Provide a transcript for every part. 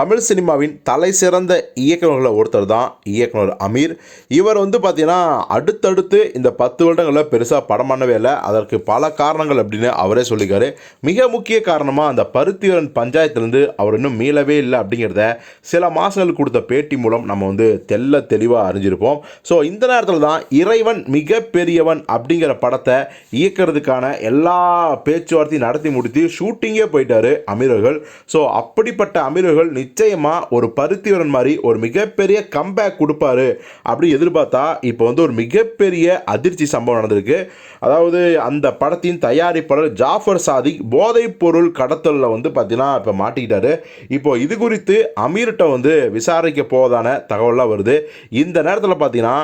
தமிழ் சினிமாவின் தலை சிறந்த இயக்குநர்களில் ஒருத்தர் தான் இயக்குனர் அமீர். இவர் வந்து பார்த்தீங்கன்னா அடுத்தடுத்து இந்த பத்து வருடங்களில் பெருசாக படம் பண்ணவே இல்லை. அதற்கு பல காரணங்கள் அப்படின்னு அவரே சொல்லிக்காரு மிக முக்கிய காரணமாக அந்த பருத்திவரன் பஞ்சாயத்துலேருந்து அவர் இன்னும் மீளவே இல்லை அப்படிங்கிறத சில மாதங்கள் கொடுத்த பேட்டி மூலம் நம்ம வந்து தெல்ல தெளிவாக அறிஞ்சிருப்போம். ஸோ இந்த நேரத்தில் தான் இறைவன் மிக பெரியவன் அப்படிங்கிற படத்தை இயக்கிறதுக்கான எல்லா பேச்சுவார்த்தையும் நடத்தி முடித்து ஷூட்டிங்கே போயிட்டாரு அமீரர்கள் ஸோ அப்படிப்பட்ட அமீரர்கள் நிச்சயமாக ஒரு பருத்திவரன் மாதிரி ஒரு மிகப்பெரிய கம்பேக் கொடுப்பாரு அப்படின்னு எதிர்பார்த்தா இப்போ வந்து ஒரு மிகப்பெரிய அதிர்ச்சி சம்பவம் நடந்திருக்கு. அதாவது அந்த படத்தின் தயாரிப்பாளர் ஜாஃபர் சாதிக் போதைப் பொருள் கடத்தலில் வந்து பார்த்தீங்கன்னா இப்போ மாட்டிக்கிட்டாரு. இப்போ இது குறித்து அமீர்கிட்ட வந்து விசாரிக்க போவதான தகவலாக வருது. இந்த நேரத்தில் பார்த்தீங்கன்னா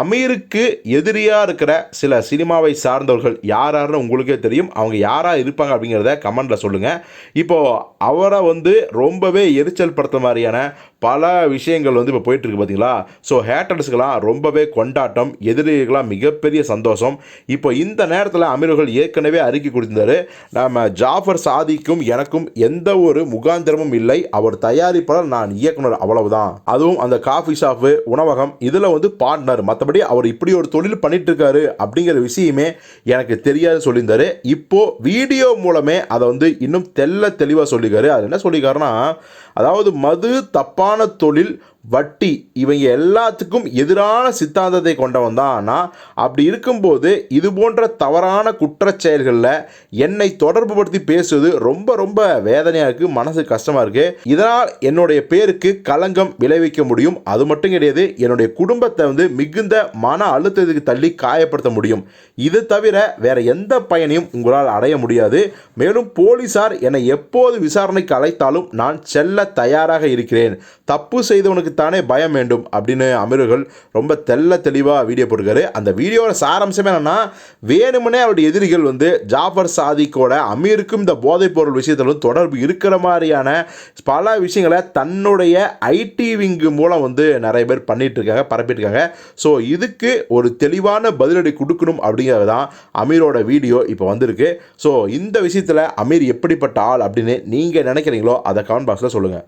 அமீருக்கு எதிரியாக இருக்கிற சில சினிமாவை சார்ந்தவர்கள் யார் யாருன்னு உங்களுக்கே தெரியும். அவங்க யாராக இருப்பாங்க அப்படிங்கிறத கமெண்டில் சொல்லுங்கள் இப்போது அவரை வந்து ரொம்பவே எரிச்சல் படுத்த மாதிரியான பல விஷயங்கள் வந்து இப்போ போயிட்டு இருக்கு பார்த்தீங்களா ஸோ ஹேட்டர்ஸ்க்கெல்லாம் ரொம்பவே கொண்டாட்டம் எதிரிகளாக மிகப்பெரிய சந்தோஷம். இப்போ இந்த நேரத்தில் அமீர்கள் ஏற்கனவே அறிக்கை கொடுத்திருந்தாரு. நம்ம ஜாஃபர் சாதிக்கும் எனக்கும் எந்த ஒரு முகாந்திரமும் இல்லை. அவர் தயாரிப்பாளர் நான் இயக்குனர் அவ்வளவுதான். அதுவும் அந்த காஃபி ஷாப்பு உணவகம் இதில் வந்து பார்ட்னர் மற்றபடி அவர் இப்படி ஒரு தொழில் பண்ணிட்டு இருக்காரு அப்படிங்கிற விஷயமே எனக்கு தெரியாது சொல்லியிருந்தாரு. இப்போ வீடியோ மூலமே அதை வந்து இன்னும் தெல்ல தெளிவாக சொல்லியிருக்காரு. அது என்ன சொல்லியிருக்காருன்னா அதாவது மது தப்பான தொழில் வட்டி இவங்க எல்லாத்துக்கும் எதிரான சித்தாந்தத்தை கொண்டவன் தான். ஆனால் அப்படி இருக்கும்போது இது போன்ற தவறான குற்றச்செயல்களில் என்னை தொடர்பு படுத்தி பேசுவது ரொம்ப ரொம்ப வேதனையாக இருக்குது மனசு கஷ்டமாக இருக்குது இதனால் என்னுடைய பேருக்கு களங்கம் விளைவிக்க முடியும். அது மட்டும் கிடையாது என்னுடைய குடும்பத்தை வந்து மிகுந்த மன அழுத்தத்துக்கு தள்ளி காயப்படுத்த முடியும். இது தவிர வேறு எந்த பயனையும் உங்களால் அடைய முடியாது. மேலும் போலீசார் என்னை எப்போது விசாரணைக்கு அழைத்தாலும் நான் செல்ல தயாராக இருக்கிறேன். தப்பு செய்தவனுக்கு தானே பயம் வேண்டும் அப்படின்னு அமீர்கள் ரொம்ப தெல்ல தெளிவாக வீடியோ போட்டிருக்காரு. அந்த வீடியோவோட சாரம்சம் என்னென்னா வேணுமனே அவருடைய எதிரிகள் வந்து ஜாஃபர் சாதிக்கோட அமீருக்கும் இந்த போதைப் பொருள் விஷயத்திலும் தொடர்பு இருக்கிற மாதிரியான பல விஷயங்களை தன்னுடைய ஐடி விங்கு மூலம் வந்து நிறைய பேர் பண்ணிகிட்டு இருக்காங்க பரப்பிட்டு இருக்காங்க. ஸோ இதுக்கு ஒரு தெளிவான பதிலடி கொடுக்கணும் அப்படிங்கிறது தான் அமீரோட வீடியோ இப்போ வந்திருக்கு. ஸோ இந்த விஷயத்தில் அமீர் எப்படிப்பட்ட ஆள் அப்படின்னு நீங்கள் நினைக்கிறீங்களோ அதை கமெண்ட் பாக்ஸில் சொல்லுங்கள்